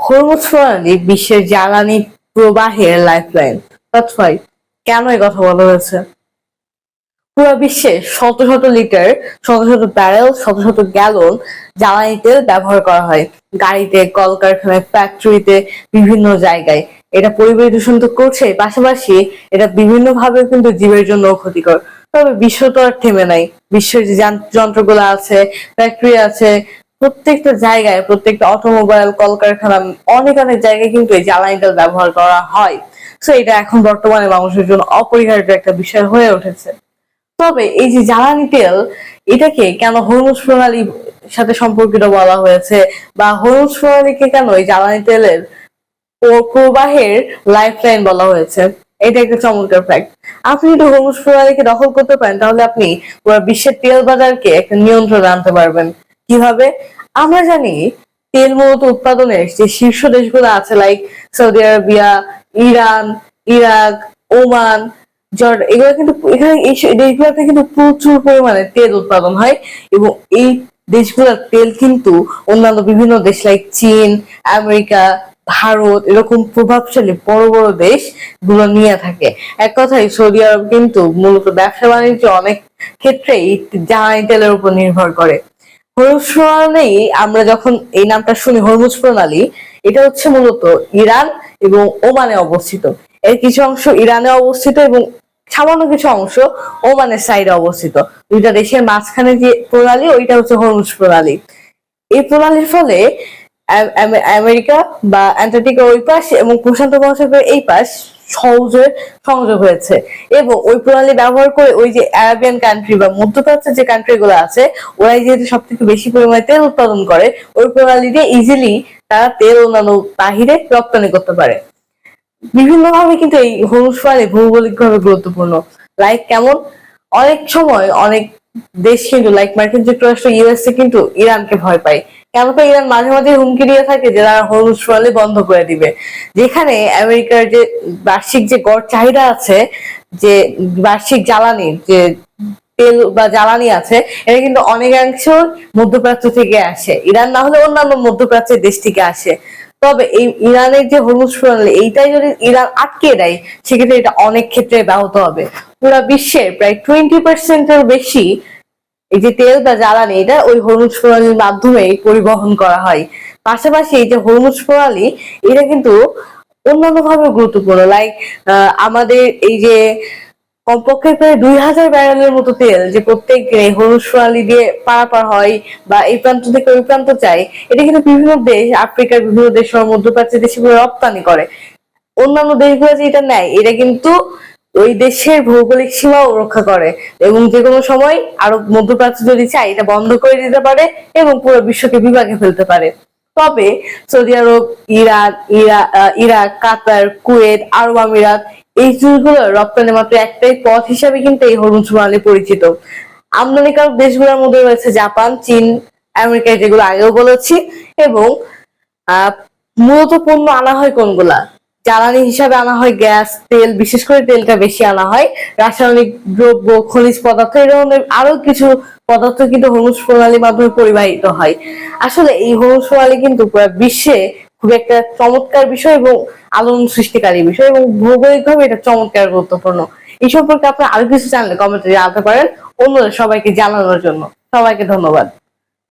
Hormuz প্রণালী বিশ্বের জ্বালানি প্রবাহের লাইফলাইন তৎফাই কেন এই কথা বলা হয়েছে? পুরো বিশ্বে শত শত লিটার, শত শত ব্যারেল শত শত গ্যালন জ্বালানি তেল ব্যবহার করা হয়। গাড়িতে, কলকারখানায় ফ্যাক্টরিতে বিভিন্ন জায়গায়। এটা পরিবেশ দূষণ তো করছে পাশাপাশি এটা বিভিন্ন ভাবে কিন্তু জীবের জন্য ক্ষতিকর। তবে বিশ্ব তো আর থেমে নাই। বিশ্বের যে যান- যন্ত্রগুলো আছে ফ্যাক্টরি আছে প্রত্যেকটা জায়গায়, প্রত্যেকটা অটোমোবাইল কলকারখানা, অনেক অনেক জায়গায় কিন্তু এই জ্বালানি তেল ব্যবহার করা হয়। তো এটা এখন বর্তমানে মানুষের জন্য অপরিহার্য একটা বিষয় হয়ে উঠেছে। তবে এই যে জ্বালানি তেল, এটাকে কেন হরমুজ প্রণালীর সাথে সম্পর্কিত বলা হয়েছে বা হরমুজ প্রণালীকে কেন এই জ্বালানি তেলের প্রবাহের লাইফলাইন বলা হয়েছে? এটা একটা চমৎকার ফ্যাক্ট আপনি যদি হরমুজ প্রণালীকে দখল করতে পারেন, তাহলে আপনি বিশ্বের তেল বাজারকে একটা নিয়ন্ত্রণে আনতে পারবেন। কীভাবে? আমরা জানি তেল মূলত উৎপাদনের যে শীর্ষ দেশগুলো আছে like Saudi Arabia Iran Iraq Oman Jordan এগুলো কিন্তু এখানে এই দেশগুলোতে কিন্তু প্রচুর পরিমাণে তেল উৎপাদন হয় এবং এই দেশগুলোর তেল কিন্তু অন্যান্য বিভিন্ন দেশ লাইক চীন, আমেরিকা, ভারত এরকম প্রভাবশালী বড় বড় দেশগুলো নিয়ে থাকে। এক কথায় সৌদি আরব কিন্তু মূলত ব্যবসা বাণিজ্য অনেক ক্ষেত্রেই জ্বালানি তেলের উপর নির্ভর করে। হরমুজ প্রণালী আমরা যখন এই নামটা শুনি, হরমুজ প্রণালী, এটা হচ্ছে মূলত ইরান এবং ওমানে অবস্থিত। এর কিছু অংশ ইরানে অবস্থিত এবং সামান্য কিছু অংশ ওমানের সাইডে অবস্থিত। দুইটা দেশের মাঝখানে যে প্রণালী, ওইটা হচ্ছে হরমুজ প্রণালী। এই প্রণালীর ফলে আম- আম- আমেরিকা বা অ্যান্টার্কটিকা ওই পাশ এবং প্রশান্ত মহাসাগরের এই পাশ সহজে সংযোগ হয়েছে। এবং ওই প্রণালী ব্যবহার করে ওই যে অ্যারাবিয়ান কান্ট্রি বা মধ্যপ্রাচ্যের যে কান্ট্রি গুলো আছে, ওরাই যেহেতু সব থেকে বেশি পরিমাণে তেল উৎপাদন করে, ওই প্রণালী দিয়ে ইজিলি তারা তেল অন্যান্য বাহিরে রপ্তানি করতে পারে। বিভিন্ন ভাবে কিন্তু এই হরমুজ প্রণালী ভৌগোলিক ভাবে গুরুত্বপূর্ণ। লাইক কেমন? অনেক সময় অনেক দেশ কিন্তু লাইক মার্কিন যুক্তরাষ্ট্র ইউএসএ কিন্তু ইরানকে ভয় পায়। কেন তো ইরান মাঝে মাঝে হুমকি দিয়ে থাকে যে তারা বন্ধ করে দিবে? যেখানে আমেরিকার যে বার্ষিক যে গড় চাহিদা আছে, যে বার্ষিক জ্বালানির যে তেল বা জ্বালানি আছে, এটা কিন্তু অনেকাংশ মধ্যপ্রাচ্য থেকে আসে। ইরান না হলে অন্যান্য মধ্যপ্রাচ্যের দেশ থেকে আসে। তবে এই ইরানের যে হরমুজ প্রণালী এইটাই যদি ইরান আটকে দেয়, সেক্ষেত্রে এটা অনেক ক্ষেত্রে ব্যাহত হবে। পুরো বিশ্বের প্রায় টোয়েন্টি পার্সেন্টের বেশি এই যে তেল বা জ্বালানি, এটা ওই হরমুজ প্রণালীর মাধ্যমে পরিবহন করা হয়। পাশাপাশি এই যে হরমুজ প্রণালী এটা কিন্তু অন্যান্য ভাবে গুরুত্বপূর্ণ লাইক আমাদের এই যে কমপক্ষে প্রায় দুই হাজার ব্যারেলের মতো তেল যে প্রত্যেক হরমুজ প্রণালী দিয়ে পারাপার হয় বা এই প্রান্ত থেকে ওই প্রান্ত চাই এটা কিন্তু বিভিন্ন দেশ, আফ্রিকার বিভিন্ন দেশ মধ্যপ্রাচ্যের দেশগুলো রপ্তানি করে। অন্যান্য দেশগুলো যে এটা নেয়, এটা কিন্তু ওই দেশের ভৌগোলিক সীমাও রক্ষা করে এবং যে কোনো সময় আরও মধ্যপ্রাচ্য যদি চায় এটা বন্ধ করে দিতে পারে এবং পুরো বিশ্বকে বিভাগে ফেলতে পারে। তবে সৌদি আরব, ইরান, ইরা ইরাক, কাতার, কুয়েত, আরব আমিরাত এই দেশগুলো রপ্তানি মাত্র একটাই পথ হিসাবে কিন্তু এই হরমুজ প্রণালী পরিচিত। আমদানিকারক দেশগুলোর মধ্যে রয়েছে জাপান, চীন, আমেরিকা, যেগুলো আগেও বলেছি এবং মূলত পণ্য আনা হয় কোনগুলা? জ্বালানি হিসাবে আনা হয় গ্যাস, তেল, বিশেষ করে তেলটা বেশি আনা হয়। রাসায়নিক দ্রব্য, খনিজ পদার্থ, এই ধরনের আরও কিছু পদার্থ কিন্তু হরমুজ প্রণালীর মাধ্যমে পরিবাহিত হয়। আসলে এই হরমুজ প্রণালী কিন্তু বিশ্বে খুব একটা চমৎকার বিষয় এবং আলোড়ন সৃষ্টিকারী বিষয় এবং ভৌগোলিকভাবে এটা চমৎকার গুরুত্বপূর্ণ। এই সম্পর্কে আপনার আরও কিছু জানলে কমেন্টে জানাতে পারেন। অন্যদের সবাইকে জানানোর জন্য সবাইকে ধন্যবাদ।